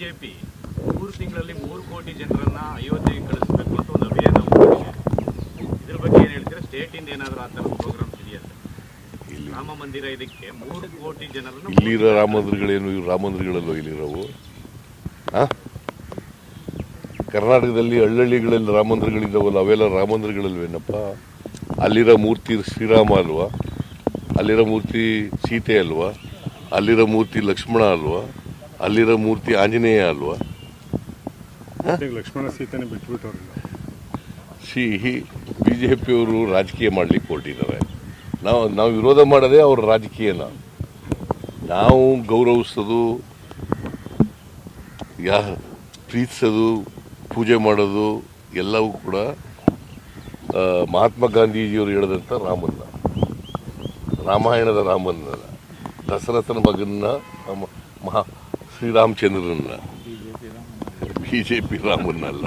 BJP ಮೂರು ತಿಂಗಳಲ್ಲಿ ಮೂರು ಕೋಟಿ ಜನರನ್ನ ಅಯೋಧ್ಯೆಗೆ ಕಳಿಸ್ಬೇಕು ಅಂತ ಒಂದು ಅಭಿಯಾನ ಇದ್ರ ಬಗ್ಗೆ ಏನ್ ಹೇಳ್ತೀರಾ? ಸ್ಟೇಟ್ ಇಂದ ಏನಾದ್ರೂ ಆ ಪ್ರೋಗ್ರಾಮ್ ಪ್ರೋಗ್ರಾಮ್ಸ್ ಇದೆಯಂತೆ ಇಲ್ಲಿ ರಾಮ ಮಂದಿರ ಇದಕ್ಕೆ ಮೂರು ಕೋಟಿ ಜನರನ್ನು ಇಲ್ಲಿರೋ ರಾಮ ಮಂದಿರಗಳೇನು ಇವು ರಾಮ ಮಂದಿರಗಳಲ್ಲೋ ಇಲ್ಲಿರೋವು? ಕರ್ನಾಟಕದಲ್ಲಿ ಹಳ್ಳಹಳ್ಳಿಗಳಲ್ಲಿ ರಾಮ ಮಂದಿರಗಳಿದ್ದಾವಲ್ಲ ಅವೆಲ್ಲ ರಾಮ ಮಂದಿರಗಳಲ್ವೇನಪ್ಪ? ಅಲ್ಲಿರೋ ಮೂರ್ತಿ ಶ್ರೀರಾಮ ಅಲ್ವಾ? ಅಲ್ಲಿರೋ ಮೂರ್ತಿ ಸೀತೆ ಅಲ್ವಾ? ಅಲ್ಲಿರೋ ಮೂರ್ತಿ ಲಕ್ಷ್ಮಣ ಅಲ್ವಾ? ಅಲ್ಲಿರೋ ಮೂರ್ತಿ ಆಂಜನೇಯ ಅಲ್ವಾ? ಲಕ್ಷ್ಮಣ ಸೀತನೆ ಬಿಟ್ಬಿಟ್ಟವ್ರಲ್ಲ ಸಿ ಬಿ ಜೆ ಪಿಯವರು ರಾಜಕೀಯ ಮಾಡಲಿಕ್ಕೆ ಹೊರಟಿದ್ದಾರೆ ನಾವು ನಾವು ವಿರೋಧ ಮಾಡೋದೇ ಅವ್ರ ರಾಜಕೀಯನ. ನಾವು ಗೌರವಿಸೋದು ಯಾ ಪ್ರೀತಿಸೋದು ಪೂಜೆ ಮಾಡೋದು ಎಲ್ಲವೂ ಕೂಡ ಮಹಾತ್ಮ ಗಾಂಧೀಜಿಯವರು ಹೇಳಿದಂಥ ರಾಮನ್ನ. ರಾಮಾಯಣದ ರಾಮನ್ನ. ದಶರಥನ ಮಗನ್ನ ಮಹಾ ಶ್ರೀರಾಮಚಂದ್ರನ್ನ ಬಿ ಜೆ ಪಿ ರಾಮನ್ನಲ್ಲ